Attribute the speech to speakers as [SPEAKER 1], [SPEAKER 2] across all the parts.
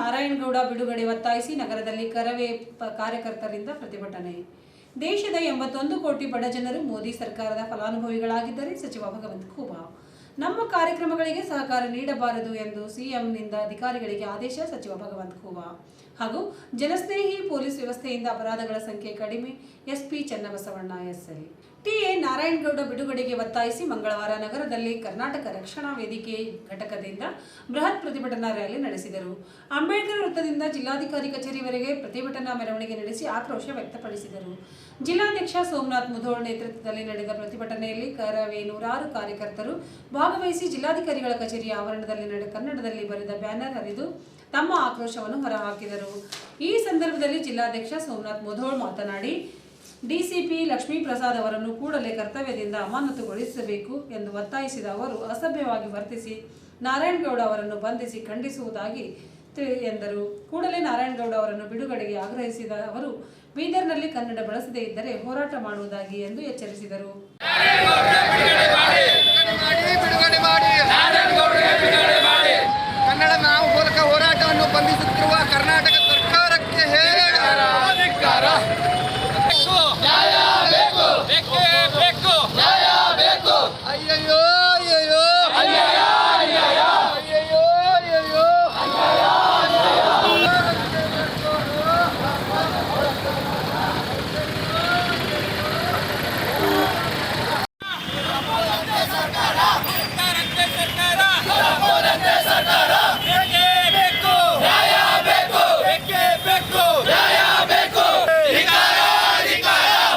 [SPEAKER 1] ನಾರಾಯಣಗೌಡ ಬಿಡುಗಡೆ ಒತ್ತಾಯಿಸಿ ನಗರದಲ್ಲಿ ಕರವೇ ಕಾರ್ಯಕರ್ತರಿಂದ ಪ್ರತಿಭಟನೆ. ದೇಶದ ಎಂಬತ್ತೊಂದು ಕೋಟಿ ಬಡ ಜನರು ಮೋದಿ ಸರ್ಕಾರದ ಫಲಾನುಭವಿಗಳಾಗಿದ್ದರೆ ಸಚಿವ ಭಗವಂತ ಖೂಬಾ. ನಮ್ಮ ಕಾರ್ಯಕ್ರಮಗಳಿಗೆ ಸಹಕಾರ ನೀಡಬಾರದು ಎಂದು ಸಿಎಂನಿಂದ ಅಧಿಕಾರಿಗಳಿಗೆ ಆದೇಶ ಸಚಿವ ಭಗವಂತ ಖೂಬಾ. ಹಾಗೂ ಜನಸ್ನೇಹಿ ಪೊಲೀಸ್ ವ್ಯವಸ್ಥೆಯಿಂದ ಅಪರಾಧಗಳ ಸಂಖ್ಯೆ ಕಡಿಮೆ, SP Channabasavanna, SL. TA Narayanagowda ಬಿಡುಗಡೆಗೆ ಒತ್ತಾಯಿಸಿ ಮಂಗಳವಾರ ನಗರದಲ್ಲಿ ಕರ್ನಾಟಕ ರಕ್ಷಣಾ ವೇದಿಕೆ ಘಟಕದಿಂದ ಬೃಹತ್ ಪ್ರತಿಭಟನಾ ರ್ಯಾಲಿ ನಡೆಸಿದರು. ಅಂಬೇಡ್ಕರ್ ವೃತ್ತದಿಂದ ಜಿಲ್ಲಾಧಿಕಾರಿ ಕಚೇರಿವರೆಗೆ ಪ್ರತಿಭಟನಾ ಮೆರವಣಿಗೆ ನಡೆಸಿ ಆಕ್ರೋಶ ವ್ಯಕ್ತಪಡಿಸಿದರು. ಜಿಲ್ಲಾಧ್ಯಕ್ಷ ಸೋಮನಾಥ್ ಮುಧೋಳ್ ನೇತೃತ್ವದಲ್ಲಿ ನಡೆದ ಪ್ರತಿಭಟನೆಯಲ್ಲಿ ಕರವೇ ನೂರಾರು ಕಾರ್ಯಕರ್ತರು ಭಾಗವಹಿಸಿ ಜಿಲ್ಲಾಧಿಕಾರಿಗಳ ಕಚೇರಿಯ ಆವರಣದಲ್ಲಿ ನಡೆ ಕನ್ನಡದಲ್ಲಿ ಬರೆದ ಬ್ಯಾನರ್ ಹರಿದು ತಮ್ಮ ಆಕ್ರೋಶವನ್ನು ಹೊರಹಾಕಿದರು. ಈ ಸಂದರ್ಭದಲ್ಲಿ ಜಿಲ್ಲಾಧ್ಯಕ್ಷ ಸೋಮನಾಥ್ ಮುಧೋಳ್ ಮಾತನಾಡಿ ಡಿಸಿಪಿ ಲಕ್ಷ್ಮೀ ಪ್ರಸಾದ್ ಅವರನ್ನು ಕೂಡಲೇ ಕರ್ತವ್ಯದಿಂದ ಅಮಾನತುಗೊಳಿಸಬೇಕು ಎಂದು ಒತ್ತಾಯಿಸಿದ ಅವರು ಅಸಭ್ಯವಾಗಿ ವರ್ತಿಸಿ ನಾರಾಯಣಗೌಡ ಅವರನ್ನು ಬಂಧಿಸಿ ಖಂಡಿಸುವುದಾಗಿ ಎಂದರು. ಕೂಡಲೇ ನಾರಾಯಣಗೌಡ ಅವರನ್ನು ಬಿಡುಗಡೆಗೆ ಆಗ್ರಹಿಸಿದ ಅವರು, ಬೀದರ್ನಲ್ಲಿ ಕನ್ನಡ ಬಳಸದೇ ಇದ್ದರೆ ಹೋರಾಟ ಮಾಡುವುದಾಗಿ ಎಂದು ಎಚ್ಚರಿಸಿದರು
[SPEAKER 2] ಮಾಡಿ ಬಿಡುಗಡೆ ಮಾಡಿ ಕನ್ನಡ ನಾವು ಮೂಲಕ ಹೋರಾಟವನ್ನು ಬಂಧಿಸುತ್ತಿರುವ ಕರ್ನಾಟಕ ಸರ್ಕಾರಕ್ಕೆ ಹೇಳ ಅಯ್ಯಯ್ಯೋ ಅಯ್ಯಯ್ಯೋ ಅಯ್ಯಯ್ಯೋ ಅಯ್ಯಯ್ಯೋ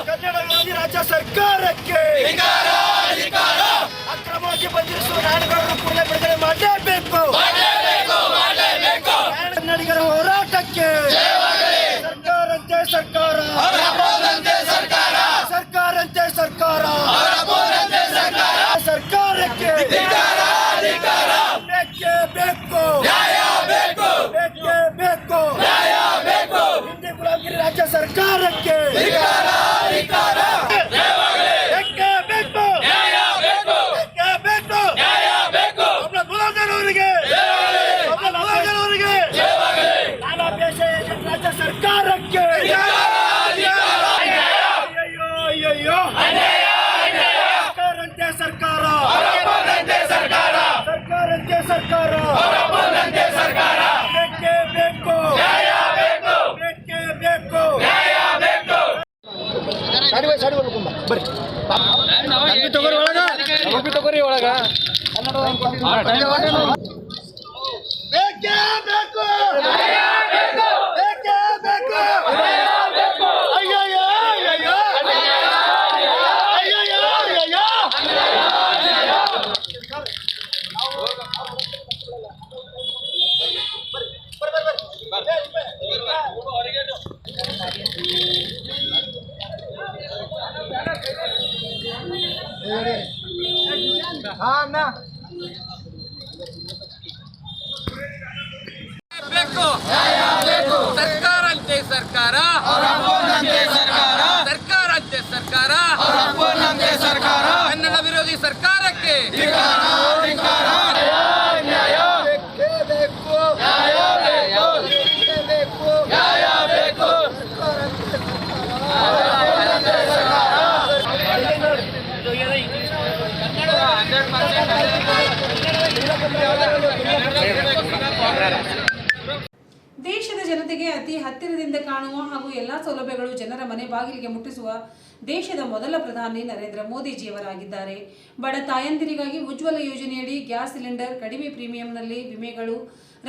[SPEAKER 2] ಕನ್ನಡವಾಗಿ ರಾಜ್ಯ ಸರ್ಕಾರಕ್ಕೆ ಅಕ್ರಮವಾಗಿ ಬಂಧಿಸುವ ನಾಡುಗಳನ್ನು ಕೂಡಲೇ ಬಿಡುಗಡೆ ಮಾಡಲೇಬೇಕು ಕನ್ನಡಿಗರ ಹೋರಾಟಕ್ಕೆ ಸರ್ಕಾರಂತೆ ಸರ್ಕಾರ ಸರ್ಕಾರಂತೆ ಸರ್ಕಾರ ಸರ್ಕಾರಕ್ಕೆ ಬೇಕೇ ಬೇಕು ಬೇಕೇ ಬೇಕು ಹಿಂದೆ ಗುಲಾಮಗಿರಿ ರಾಜ್ಯ ಸರ್ಕಾರಕ್ಕೆ ಬೇಕೇ ಬೇಕು ಬೇಕೇ ಬೇಕು ಒಬ್ಬ ಗುಲಾಮಗಿರಿಯವರಿಗೆ ಒಬ್ಬ ಗುಲಾಮಗಿರಿಯವರಿಗೆ ಕಾಲಾಭ್ಯಾಸ ರಾಜ್ಯ ಸರ್ಕಾರಕ್ಕೆ ಅಯ್ಯಯ್ಯೋ ಅಯ್ಯಯ್ಯೋ ಸರ್ಕಾರಂತೆ ಸರ್ಕಾರ ಸರ್ಕಾರಂತೆ ಸರ್ಕಾರ. ಬೇಕೇ. ಬೇಕು. ಬೇಕೇ. ಬೇಕು. ಸಾಡಿ ಸಾಡಿ ಬರ್ಬೇಕು ಬರ್ರಿ. ತಗೋರಿ ಒಳಗ. ತಗೋರಿ ಒಳಗ ಬೇಕೇ ಬೇಕು ಬೇಕೇ ಬೇಕು ಅಯ್ಯಯ್ಯೋ ಅಯ್ಯಯ್ಯೋ ಅಯ್ಯಯ್ಯೋ ಅಯ್ಯಯ್ಯೋ ಹಾ ಅಣ್ಣ
[SPEAKER 3] ಬೇಕು ಸರ್ಕಾರಂತೆ ಸರ್ಕಾರ ಸರ್ಕಾರಂತೆ ಸರ್ಕಾರ ಕನ್ನಡ ವಿರೋಧಿ ಸರ್ಕಾರಕ್ಕೆ
[SPEAKER 2] ಬೇಕೇ ಬೇಕು ಬೇಕೇ ಬೇಕು
[SPEAKER 1] ದೇಶದ ಜನತೆಗೆ ಅತಿ ಹತ್ತಿರದಿಂದ ಕಾಣುವ ಹಾಗೂ ಎಲ್ಲಾ ಸೌಲಭ್ಯಗಳು ಜನರ ಮನೆ ಬಾಗಿಲಿಗೆ ಮುಟ್ಟಿಸುವ ದೇಶದ ಮೊದಲ ಪ್ರಧಾನಿ ನರೇಂದ್ರ ಮೋದಿಜಿಯವರಾಗಿದ್ದಾರೆ. ಬಡ ತಾಯಂದಿರಿಗಾಗಿ ಉಜ್ವಲ ಯೋಜನೆಯಡಿ ಗ್ಯಾಸ್ ಸಿಲಿಂಡರ್, ಕಡಿಮೆ ಪ್ರೀಮಿಯಂನಲ್ಲಿ ವಿಮೆಗಳು,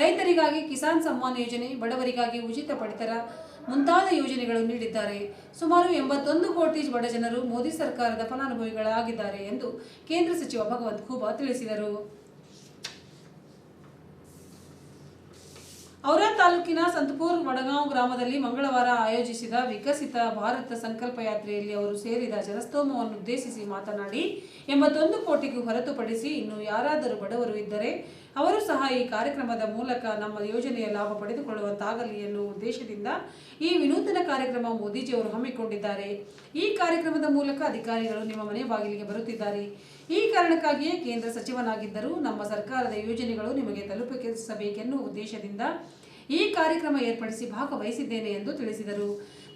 [SPEAKER 1] ರೈತರಿಗಾಗಿ ಕಿಸಾನ್ ಸಮ್ಮಾನ್ ಯೋಜನೆ, ಬಡವರಿಗಾಗಿ ಉಚಿತ ಪಡಿತರ ಮುಂತಾದ ಯೋಜನೆಗಳು ನೀಡಿದ್ದಾರೆ. ಸುಮಾರು ಎಂಬತ್ತೊಂದು ಕೋಟಿ ಬಡ ಜನರು ಮೋದಿ ಸರ್ಕಾರದ ಫಲಾನುಭವಿಗಳಾಗಿದ್ದಾರೆ ಎಂದು ಕೇಂದ್ರ ಸಚಿವ ಭಗವಂತ್ ಖೂಬಾ ತಿಳಿಸಿದರು. ಔರಾ ತಾಲೂಕಿನ ಸಂತಪೂರ್ ಮಡಗಾಂವ್ ಗ್ರಾಮದಲ್ಲಿ ಮಂಗಳವಾರ ಆಯೋಜಿಸಿದ ವಿಕಸಿತ ಭಾರತ ಸಂಕಲ್ಪ ಯಾತ್ರೆಯಲ್ಲಿ ಅವರು ಸೇರಿದ ಜನಸ್ತೋಮವನ್ನು ಉದ್ದೇಶಿಸಿ ಮಾತನಾಡಿ, ಎಂಬತ್ತೊಂದು ಕೋಟಿಗೂ ಹೊರತುಪಡಿಸಿ ಇನ್ನು ಯಾರಾದರೂ ಬಡವರು ಇದ್ದರೆ ಅವರು ಸಹ ಈ ಕಾರ್ಯಕ್ರಮದ ಮೂಲಕ ನಮ್ಮ ಯೋಜನೆಯ ಲಾಭ ಪಡೆದುಕೊಳ್ಳುವಂತಾಗಲಿ ಎನ್ನುವ ಉದ್ದೇಶದಿಂದ ಈ ವಿನೂತನ ಕಾರ್ಯಕ್ರಮ ಮೋದಿಜಿಯವರು ಹಮ್ಮಿಕೊಂಡಿದ್ದಾರೆ. ಈ ಕಾರ್ಯಕ್ರಮದ ಮೂಲಕ ಅಧಿಕಾರಿಗಳು ನಿಮ್ಮ ಮನೆ ಬಾಗಿಲಿಗೆ ಬರುತ್ತಿದ್ದಾರೆ. ಈ ಕಾರಣಕ್ಕಾಗಿಯೇ ಕೇಂದ್ರ ಸಚಿವನಾಗಿದ್ದರೂ ನಮ್ಮ ಸರ್ಕಾರದ ಯೋಜನೆಗಳು ನಿಮಗೆ ತಲುಪಿಸಬೇಕೆನ್ನುವ ಉದ್ದೇಶದಿಂದ ಈ ಕಾರ್ಯಕ್ರಮ ಏರ್ಪಡಿಸಿ ಭಾಗವಹಿಸಿದ್ದೇನೆ ಎಂದು ತಿಳಿಸಿದರು.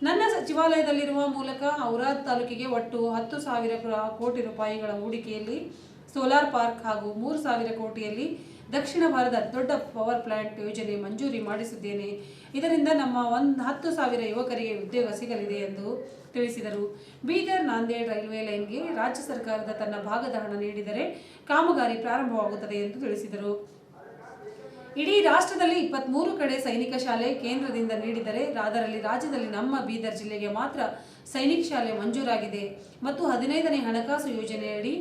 [SPEAKER 1] ನನ್ನ ಸಚಿವಾಲಯದಲ್ಲಿರುವ ಮೂಲಕ ಔರಾದ್ ತಾಲೂಕಿಗೆ ಒಟ್ಟು ಹತ್ತು ಸಾವಿರ ಕೋಟಿ ರೂಪಾಯಿಗಳ ಹೂಡಿಕೆಯಲ್ಲಿ ಸೋಲಾರ್ ಪಾರ್ಕ್ ಹಾಗೂ ಮೂರು ಸಾವಿರ ಕೋಟಿಯಲ್ಲಿ ದಕ್ಷಿಣ ಭಾರತದ ದೊಡ್ಡ ಪವರ್ ಪ್ಲಾಂಟ್ ಯೋಜನೆ ಮಂಜೂರಿ ಮಾಡಿಸಿದ್ದೇನೆ. ಇದರಿಂದ ನಮ್ಮ ಒಂದು ಹತ್ತು ಸಾವಿರ ಯುವಕರಿಗೆ ಉದ್ಯೋಗ ಸಿಗಲಿದೆ ಎಂದು ತಿಳಿಸಿದರು. ಬೀದರ್ ನಾಂದೇಡ್ ರೈಲ್ವೆ ಲೈನ್ಗೆ ರಾಜ್ಯ ಸರ್ಕಾರದ ತನ್ನ ಭಾಗದ ಹಣ ನೀಡಿದರೆ ಕಾಮಗಾರಿ ಪ್ರಾರಂಭವಾಗುತ್ತದೆ ಎಂದು ತಿಳಿಸಿದರು. ಇಡೀ ರಾಷ್ಟ್ರದಲ್ಲಿ ಇಪ್ಪತ್ತ್ಮೂರು ಕಡೆ ಸೈನಿಕ ಶಾಲೆ ಕೇಂದ್ರದಿಂದ ನೀಡಿದರೆ ಅದರಲ್ಲಿ ರಾಜ್ಯದಲ್ಲಿ ನಮ್ಮ ಬೀದರ್ ಜಿಲ್ಲೆಗೆ ಮಾತ್ರ ಸೈನಿಕ ಶಾಲೆ ಮಂಜೂರಾಗಿದೆ ಮತ್ತು ಹದಿನೈದನೇ ಹಣಕಾಸು ಯೋಜನೆಯಡಿ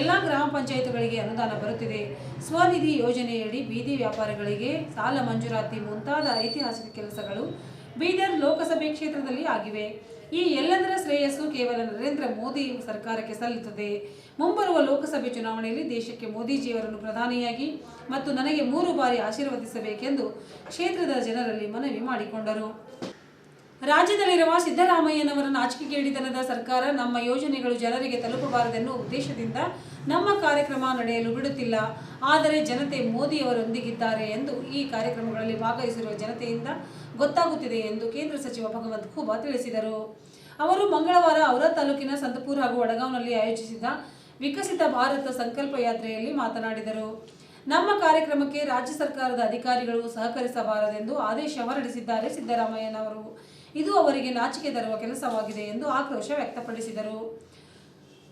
[SPEAKER 1] ಎಲ್ಲ ಗ್ರಾಮ ಪಂಚಾಯತ್ಗಳಿಗೆ ಅನುದಾನ ಬರುತ್ತಿದೆ. ಸ್ವನಿಧಿ ಯೋಜನೆಯಡಿ ಬೀದಿ ವ್ಯಾಪಾರಿಗಳಿಗೆ ಸಾಲ ಮಂಜೂರಾತಿ ಮುಂತಾದ ಐತಿಹಾಸಿಕ ಕೆಲಸಗಳು ಬೀದರ್ ಲೋಕಸಭೆ ಕ್ಷೇತ್ರದಲ್ಲಿ ಆಗಿವೆ. ಈ ಎಲ್ಲದರ ಶ್ರೇಯಸ್ಸು ಕೇವಲ ನರೇಂದ್ರ ಮೋದಿ ಸರ್ಕಾರಕ್ಕೆ ಸಲ್ಲುತ್ತದೆ. ಮುಂಬರುವ ಲೋಕಸಭೆ ಚುನಾವಣೆಯಲ್ಲಿ ದೇಶಕ್ಕೆ ಮೋದಿಜಿಯವರನ್ನು ಪ್ರಧಾನಿಯಾಗಿ ಮತ್ತು ನನಗೆ ಮೂರು ಬಾರಿ ಆಶೀರ್ವದಿಸಬೇಕೆಂದು ಕ್ಷೇತ್ರದ ಜನರಲ್ಲಿ ಮನವಿ ಮಾಡಿಕೊಂಡರು. ರಾಜ್ಯದಲ್ಲಿರುವ ಸಿದ್ದರಾಮಯ್ಯನವರ ನಾಚಿಕೆಗೇಡಿತನದ ಸರ್ಕಾರ ನಮ್ಮ ಯೋಜನೆಗಳು ಜನರಿಗೆ ತಲುಪಬಾರದೆನ್ನುವ ಉದ್ದೇಶದಿಂದ ನಮ್ಮ ಕಾರ್ಯಕ್ರಮ ನಡೆಯಲು ಬಿಡುತ್ತಿಲ್ಲ. ಆದರೆ ಜನತೆ ಮೋದಿಯವರೊಂದಿಗಿದ್ದಾರೆ ಎಂದು ಈ ಕಾರ್ಯಕ್ರಮಗಳಲ್ಲಿ ಭಾಗವಹಿಸಿರುವ ಜನತೆಯಿಂದ ಗೊತ್ತಾಗುತ್ತಿದೆ ಎಂದು ಕೇಂದ್ರ ಸಚಿವ ಭಗವಂತ್ ಖೂಬಾ ತಿಳಿಸಿದರು. ಅವರು ಮಂಗಳವಾರ ಔರಾ ತಾಲೂಕಿನ ಸಂತಪುರ್ ಹಾಗೂ ವಡಗಾಂವ್ನಲ್ಲಿ ಆಯೋಜಿಸಿದ ವಿಕಸಿತ ಭಾರತ ಸಂಕಲ್ಪ ಯಾತ್ರೆಯಲ್ಲಿ ಮಾತನಾಡಿದರು. ನಮ್ಮ ಕಾರ್ಯಕ್ರಮಕ್ಕೆ ರಾಜ್ಯ ಸರ್ಕಾರದ ಅಧಿಕಾರಿಗಳು ಸಹಕರಿಸಬಾರದೆಂದು ಆದೇಶ ಹೊರಡಿಸಿದ್ದಾರೆ ಸಿದ್ದರಾಮಯ್ಯನವರು. ಇದು ಅವರಿಗೆ ನಾಚಿಕೆ ತರುವ ಕೆಲಸವಾಗಿದೆ ಎಂದು ಆಕ್ರೋಶ ವ್ಯಕ್ತಪಡಿಸಿದರು.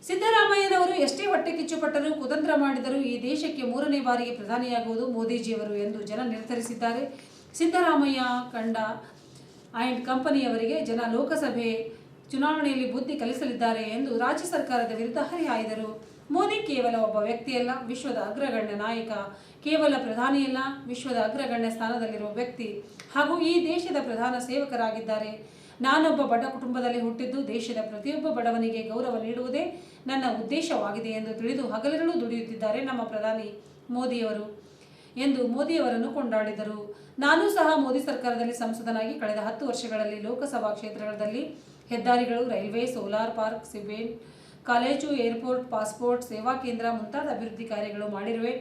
[SPEAKER 1] ಸಿದ್ದರಾಮಯ್ಯನವರು ಎಷ್ಟೇ ಹೊಟ್ಟೆ ಕಿಚ್ಚುಪಟ್ಟರೂ ಕುತಂತ್ರ ಮಾಡಿದರೂ ಈ ದೇಶಕ್ಕೆ ಮೂರನೇ ಬಾರಿಗೆ ಪ್ರಧಾನಿಯಾಗುವುದು ಮೋದಿಜಿಯವರು ಎಂದು ಜನ ನಿರ್ಧರಿಸಿದ್ದಾರೆ. ಸಿದ್ದರಾಮಯ್ಯ ಕಂಡ ಆ್ಯಂಡ್ ಕಂಪನಿಯವರಿಗೆ ಜನ ಲೋಕಸಭೆ ಚುನಾವಣೆಯಲ್ಲಿ ಬುದ್ಧಿ ಕಲಿಸಲಿದ್ದಾರೆ ಎಂದು ರಾಜ್ಯ ಸರ್ಕಾರದ ವಿರುದ್ಧ ಹರಿಹಾಯ್ದರು. ಮೋದಿ ಕೇವಲ ಒಬ್ಬ ವ್ಯಕ್ತಿಯಲ್ಲ, ವಿಶ್ವದ ಅಗ್ರಗಣ್ಯ ನಾಯಕ, ಕೇವಲ ಪ್ರಧಾನಿಯಲ್ಲ, ವಿಶ್ವದ ಅಗ್ರಗಣ್ಯ ಸ್ಥಾನದಲ್ಲಿರುವ ವ್ಯಕ್ತಿ ಹಾಗೂ ಈ ದೇಶದ ಪ್ರಧಾನ ಸೇವಕರಾಗಿದ್ದಾರೆ. ನಾನೊಬ್ಬ ಬಡ ಕುಟುಂಬದಲ್ಲಿ ಹುಟ್ಟಿದ್ದು, ದೇಶದ ಪ್ರತಿಯೊಬ್ಬ ಬಡವನಿಗೆ ಗೌರವ ನೀಡುವುದೇ ನನ್ನ ಉದ್ದೇಶವಾಗಿದೆ ಎಂದು ತಿಳಿದು ಹಗಲಿರುಳು ದುಡಿಯುತ್ತಿದ್ದಾರೆ ನಮ್ಮ ಪ್ರಧಾನಿ ಮೋದಿಯವರು ಎಂದು ಮೋದಿಯವರನ್ನು ಕೊಂಡಾಡಿದರು. ನಾನು ಸಹ ಮೋದಿ ಸರ್ಕಾರದಲ್ಲಿ ಸಂಸದನಾಗಿ ಕಳೆದ ಹತ್ತು ವರ್ಷಗಳಲ್ಲಿ ಲೋಕಸಭಾ ಕ್ಷೇತ್ರಗಳಲ್ಲಿ ಹೆದ್ದಾರಿಗಳು, railway, solar park ಸಿಬೇನ್ college, airport, passport, Seva Kendra ಮುಂತಾದ ಅಭಿವೃದ್ಧಿ ಕಾರ್ಯಗಳು ಮಾಡಿರುವೆ.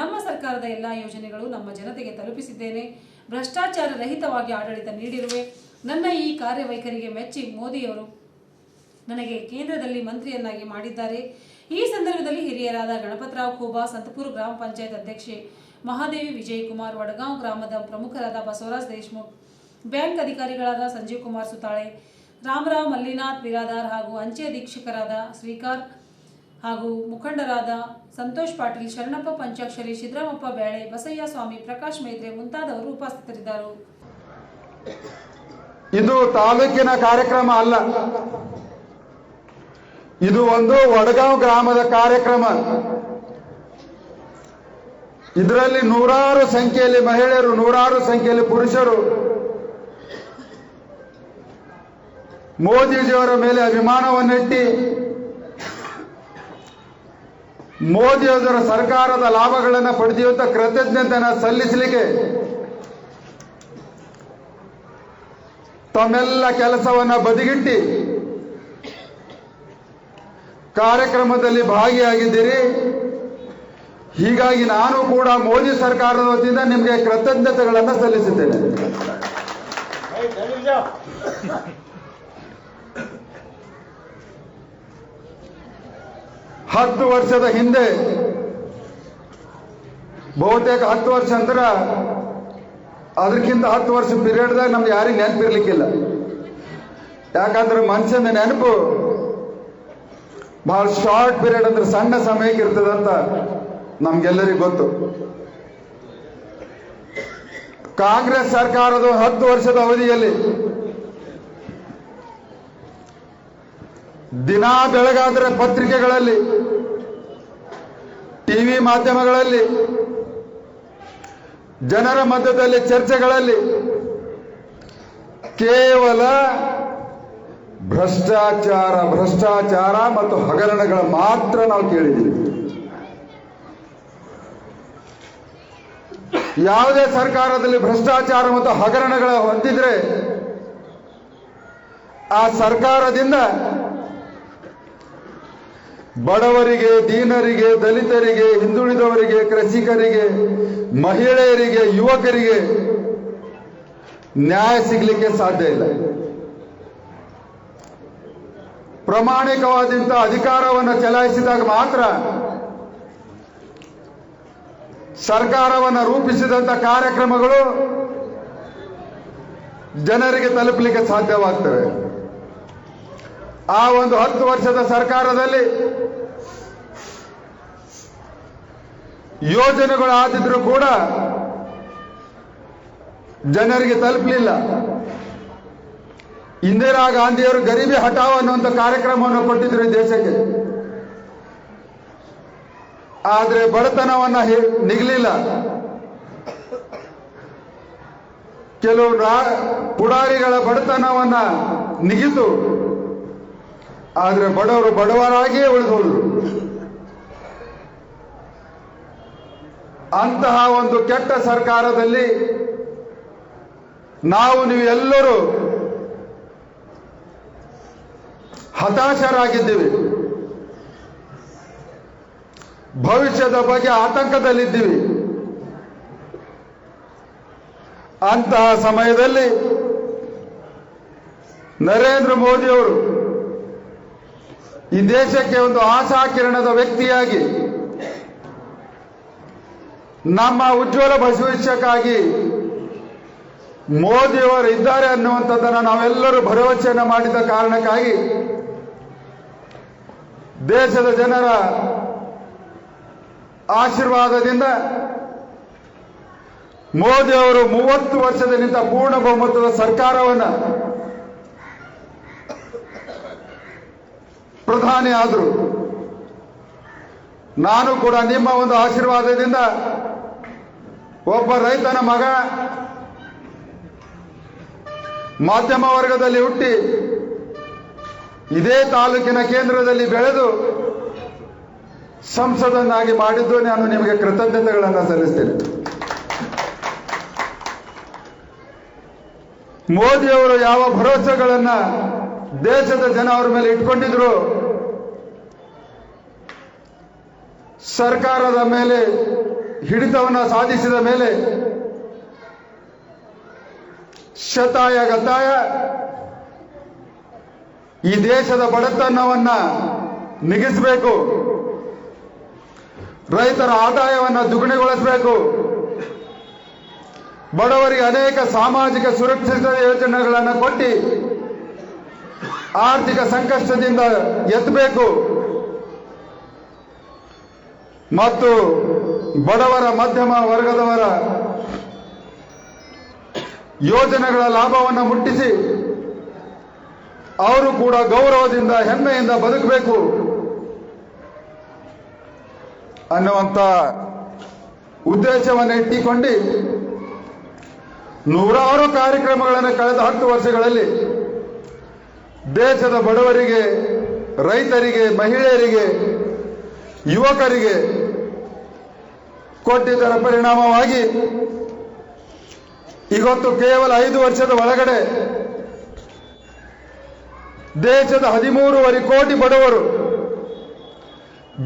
[SPEAKER 1] ನಮ್ಮ ಸರ್ಕಾರದ ಎಲ್ಲ ಯೋಜನೆಗಳು ನಮ್ಮ ಜನತೆಗೆ ತಲುಪಿಸಿದ್ದೇನೆ. ಭ್ರಷ್ಟಾಚಾರ ರಹಿತವಾಗಿ ಆಡಳಿತ ನೀಡಿರುವೆ. ನನ್ನ ಈ ಕಾರ್ಯವೈಖರಿಗೆ ಮೆಚ್ಚಿ ಮೋದಿಯವರು ನನಗೆ ಕೇಂದ್ರದಲ್ಲಿ ಮಂತ್ರಿಯನ್ನಾಗಿ ಮಾಡಿದ್ದಾರೆ. ಈ ಸಂದರ್ಭದಲ್ಲಿ ಹಿರಿಯರಾದ ಗಣಪತರಾವ್ ಖೋಬಾ, ಸಂತಪುರ ಗ್ರಾಮ ಪಂಚಾಯತ್ ಅಧ್ಯಕ್ಷೆ ಮಹಾದೇವಿ ವಿಜಯ್ ಕುಮಾರ್ ವಡಗಾಂವ್ ಗ್ರಾಮದ ಪ್ರಮುಖರಾದ ಬಸವರಾಜ್ ದೇಶ್ಮುಖ್, ಬ್ಯಾಂಕ್ ಅಧಿಕಾರಿಗಳಾದ ಸಂಜೀವ್ ಕುಮಾರ್ ಸುತಾಳೆ ರಾಮರಾವ್ ಮಲ್ಲಿನಾಥ್ ಬಿರಾದಾರ್ ಹಾಗೂ ಅಂಚೆ ಅಧೀಕ್ಷಕರಾದ ಶ್ರೀಕಾರ್ ಹಾಗೂ ಮುಖಂಡರಾದ ಸಂತೋಷ್ ಪಾಟೀಲ್, ಶರಣಪ್ಪ ಪಂಚಾಕ್ಷರಿ, ಸಿದ್ದರಾಮಪ್ಪ ಬ್ಯಾಳೆ, ಬಸಯ್ಯ ಸ್ವಾಮಿ, ಪ್ರಕಾಶ್ ಮೇದ್ರೆ ಮುಂತಾದವರು ಉಪಸ್ಥಿತರಿದ್ದರು.
[SPEAKER 4] ಇದು ತಾಲೂಕಿನ ಕಾರ್ಯಕ್ರಮ ಅಲ್ಲ. ಇದು ಒಂದು ವಡಗಾಂವ್ ಗ್ರಾಮದ ಕಾರ್ಯಕ್ರಮ. ಇದರಲ್ಲಿ ನೂರಾರು ಸಂಖ್ಯೆಯಲ್ಲಿ ಮಹಿಳೆಯರು, ನೂರಾರು ಸಂಖ್ಯೆಯಲ್ಲಿ ಪುರುಷರು ಮೋದಿಜಿಯವರ ಮೇಲೆ ಅಭಿಮಾನವನ್ನಿಟ್ಟು ಮೋದಿಯವರ ಸರ್ಕಾರದ ಲಾಭಗಳನ್ನು ಪಡೆದಿರುವಂತ ಕೃತಜ್ಞತೆಯನ್ನು ಸಲ್ಲಿಸಲಿಕ್ಕೆ ತಮ್ಮೆಲ್ಲ ಕೆಲಸವನ್ನ ಬದಿಗಿಟ್ಟಿ ಕಾರ್ಯಕ್ರಮದಲ್ಲಿ ಭಾಗಿಯಾಗಿದ್ದೀರಿ. ಹೀಗಾಗಿ ನಾನು ಕೂಡ ಮೋದಿ ಸರ್ಕಾರದ ವತಿಯಿಂದ ನಿಮಗೆ ಕೃತಜ್ಞತೆಗಳನ್ನು ಸಲ್ಲಿಸುತ್ತೇನೆ. ಹತ್ತು ವರ್ಷದ ಹಿಂದೆ, ಬಹುತೇಕ ಹತ್ತು ವರ್ಷ ನಂತರ, ಅದಕ್ಕಿಂತ ಹತ್ತು ವರ್ಷ ಪೀರಿಯಡ್ದಾಗ ನಮ್ಗೆ ಯಾರಿಗೆ ನೆನಪಿರ್ಲಿಕ್ಕಿಲ್ಲ. ಯಾಕಂದ್ರೆ ಮನುಷ್ಯನ ನೆನಪು ಬಹಳ ಶಾರ್ಟ್ ಪೀರಿಯಡ್ ಅಂದ್ರೆ ಸಣ್ಣ ಸಮಯಕ್ಕೆ ಇರ್ತದಂತ ನಮ್ಗೆಲ್ಲರಿಗೂ ಗೊತ್ತು. ಕಾಂಗ್ರೆಸ್ ಸರ್ಕಾರದ ಹತ್ತು ವರ್ಷದ ಅವಧಿಯಲ್ಲಿ ದಿನಾ ಬೆಳಗಾದ್ರೆ ಪತ್ರಿಕೆಗಳಲ್ಲಿ ಟಿವಿ ಮಾಧ್ಯಮಗಳಲ್ಲಿ, ಜನರ ಮಧ್ಯದಲ್ಲಿ ಚರ್ಚೆಗಳಲ್ಲಿ ಕೇವಲ ಭ್ರಷ್ಟಾಚಾರ ಭ್ರಷ್ಟಾಚಾರ ಮತ್ತು ಹಗರಣಗಳ ಮಾತ್ರ ನಾವು ಕೇಳಿದ್ದೀವಿ. ಯಾವುದೇ ಸರ್ಕಾರದಲ್ಲಿ ಭ್ರಷ್ಟಾಚಾರ ಮತ್ತು ಹಗರಣಗಳ ಹೊಂದಿದ್ರೆ, ಆ ಸರ್ಕಾರದಿಂದ ಬಡವರಿಗೆ, ದೀನರಿಗೆ, ದಲಿತರಿಗೆ, ಹಿಂದುಳಿದವರಿಗೆ, ಕೃಷಿಕರಿಗೆ, ಮಹಿಳೆಯರಿಗೆ, ಯುವಕರಿಗೆ ನ್ಯಾಯ ಸಿಗಲಿಕ್ಕೆ ಸಾಧ್ಯ ಇಲ್ಲ. ಪ್ರಾಮಾಣಿಕವಾದಂಥ ಅಧಿಕಾರವನ್ನು ಚಲಾಯಿಸಿದಾಗ ಮಾತ್ರ ಸರ್ಕಾರವನ್ನು ರೂಪಿಸಿದಂತ ಕಾರ್ಯಕ್ರಮಗಳು ಜನರಿಗೆ ತಲುಪಲಿಕ್ಕೆ ಸಾಧ್ಯವಾಗ್ತವೆ. ಆ ಒಂದು ಹತ್ತು ವರ್ಷದ ಸರ್ಕಾರದಲ್ಲಿ ಯೋಜನೆಗಳು ಆದಿದ್ರು ಕೂಡ ಜನರಿಗೆ ತಲುಪಲಿಲ್ಲ. ಇಂದಿರಾ ಗಾಂಧಿಯವರು ಗರಿಬಿ ಹಠಾವ್ ಅನ್ನುವಂಥ ಕಾರ್ಯಕ್ರಮವನ್ನು ಕೊಟ್ಟಿದ್ರು ದೇಶಕ್ಕೆ. ಆದರೆ ಬಡತನವನ್ನ ನಿಗಲಿಲ್ಲ. ಕೆಲವು ಪುಡಾರಿಗಳ ಬಡತನವನ್ನ ನಿಗಿತು. ಆದರೆ ಬಡವರು ಬಡವರಾಗಿಯೇ ಉಳಿದೋದ್ರು ಅಂತಹ ಒಂದು ಕೆಟ್ಟ ಸರ್ಕಾರದಲ್ಲಿ ನಾವು ನೀವು ಎಲ್ಲರೂ ಹತಾಶರಾಗಿದ್ದೀವಿ. ಭವಿಷ್ಯದ ಬಗ್ಗೆ ಆತಂಕದಲ್ಲಿದ್ದೀವಿ. ಅಂತಹ ಸಮಯದಲ್ಲಿ ನರೇಂದ್ರ ಮೋದಿಯವರು ಈ ದೇಶಕ್ಕೆ ಒಂದು ಆಶಾಕಿರಣದ ವ್ಯಕ್ತಿಯಾಗಿ ನಮ್ಮ ಉಜ್ವಲ ಭವಿಷ್ಯಕ್ಕಾಗಿ ಮೋದಿಯವರು ಇದ್ದಾರೆ ಅನ್ನುವಂಥದ್ದನ್ನು ನಾವೆಲ್ಲರೂ ಭರವಸೆಯನ್ನು ಮಾಡಿದ ಕಾರಣಕ್ಕಾಗಿ ದೇಶದ ಜನರ ಆಶೀರ್ವಾದದಿಂದ ಮೋದಿ ಅವರು ಮೂವತ್ತು ವರ್ಷದ ನಿಂತ ಪೂರ್ಣ ಬಹುಮತದ ಸರ್ಕಾರವನ್ನು ಪ್ರಧಾನಿ ಆದರು. ನಾನು ಕೂಡ ನಿಮ್ಮ ಒಂದು ಆಶೀರ್ವಾದದಿಂದ ಒಬ್ಬ ರೈತನ ಮಗ ಮಾಧ್ಯಮ ವರ್ಗದಲ್ಲಿ ಹುಟ್ಟಿ ಇದೇ ತಾಲೂಕಿನ ಕೇಂದ್ರದಲ್ಲಿ ಬೆಳೆದು ಸಂಸದನ್ನಾಗಿ ಮಾಡಿದ್ದು ನಾನು ನಿಮಗೆ ಕೃತಜ್ಞತೆಗಳನ್ನು ಸಲ್ಲಿಸ್ತೇನೆ. ಮೋದಿಯವರು ಯಾವ ಭರವಸೆಗಳನ್ನ ದೇಶದ ಜನ ಅವರ ಮೇಲೆ ಇಟ್ಕೊಂಡಿದ್ರು, ಸರ್ಕಾರದ ಮೇಲೆ ಹಿಡಿತವನ್ನ ಸಾಧಿಸಿದ ಮೇಲೆ ಶತಾಯ ಗತಾಯ ಈ ದೇಶದ ಬಡತನವನ್ನ ನಿಗಿಸಬೇಕು. ರೈತರ ಆದಾಯವನ್ನು ದ್ವಿಗುಣಗೊಳಿಸಬೇಕು. ಬಡವರಿಗೆ ಅನೇಕ ಸಾಮಾಜಿಕ ಸುರಕ್ಷಿತ ಯೋಜನೆಗಳನ್ನು ಕೊಟ್ಟು ಆರ್ಥಿಕ ಸಂಕಷ್ಟದಿಂದ ಎತ್ತಬೇಕು ಮತ್ತು ಬಡವರ, ಮಧ್ಯಮ ವರ್ಗದವರ ಯೋಜನೆಗಳ ಲಾಭವನ್ನು ಮುಟ್ಟಿಸಿ ಅವರು ಕೂಡ ಗೌರವದಿಂದ, ಹೆಮ್ಮೆಯಿಂದ ಬದುಕಬೇಕು ಅನ್ನುವಂಥ ಉದ್ದೇಶವನ್ನು ಇಟ್ಟಿಕೊಂಡು ನೂರಾರು ಕಾರ್ಯಕ್ರಮಗಳನ್ನು ಕಳೆದ ಹತ್ತು ವರ್ಷಗಳಲ್ಲಿ ದೇಶದ ಬಡವರಿಗೆ, ರೈತರಿಗೆ, ಮಹಿಳೆಯರಿಗೆ, ಯುವಕರಿಗೆ ಕೊಟ್ಟಿದ್ದರ ಪರಿಣಾಮವಾಗಿ ಇವತ್ತು ಕೇವಲ ಐದು ವರ್ಷದ ಒಳಗಡೆ ದೇಶದ ಹದಿಮೂರುವರೆ ಕೋಟಿ ಬಡವರು